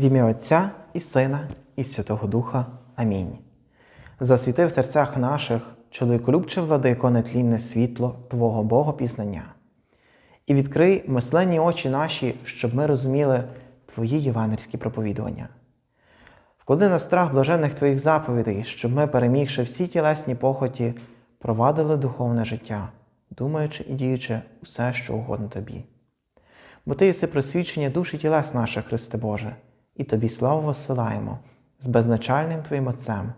В ім'я Отця і Сина, і Святого Духа. Амінь. Засвіти в серцях наших, чоловіколюбче владико, нетлінне світло Твого Богопізнання. І відкрий мисленні очі наші, щоб ми розуміли Твої євангельські проповідування. Вклади на страх блаженних Твоїх заповідей, щоб ми, перемігши всі тілесні похоті, провадили духовне життя, думаючи і діючи усе, що угодно Тобі. Бо Ти єси просвічення душ і тілес наших, Христе Боже, і Тобі славу воссилаємо з безначальним Твоїм Отцем,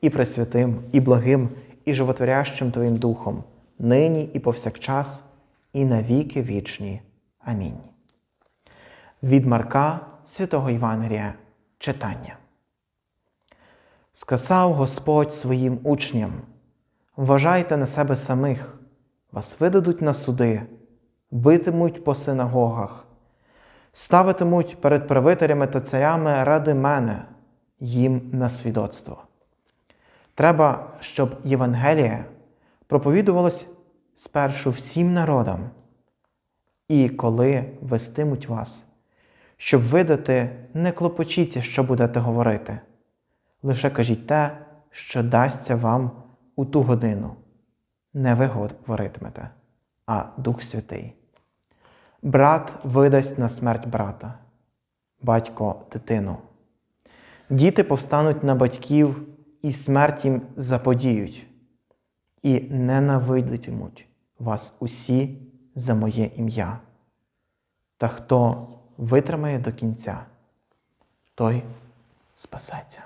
і пресвятим, і благим, і животворящим Твоїм Духом, нині і повсякчас, і навіки вічні. Амінь. Від Марка Святого Євангелія читання. Сказав Господь своїм учням: Вважайте на себе самих, вас видадуть на суди, битимуть по синагогах, ставитимуть перед правителями та царями ради мене їм на свідоцтво. Треба, щоб Євангеліє проповідувалось спершу всім народам, і коли вестимуть вас, щоб видати, не клопочіться, що будете говорити. Лише кажіть те, що дасться вам у ту годину. Не ви говоритимете, а Дух Святий. Брат видасть на смерть брата, батько дитину. Діти повстануть на батьків і смерть їм заподіють, і ненавидитимуть вас усі за моє ім'я. Та хто витримає до кінця, той спасеться.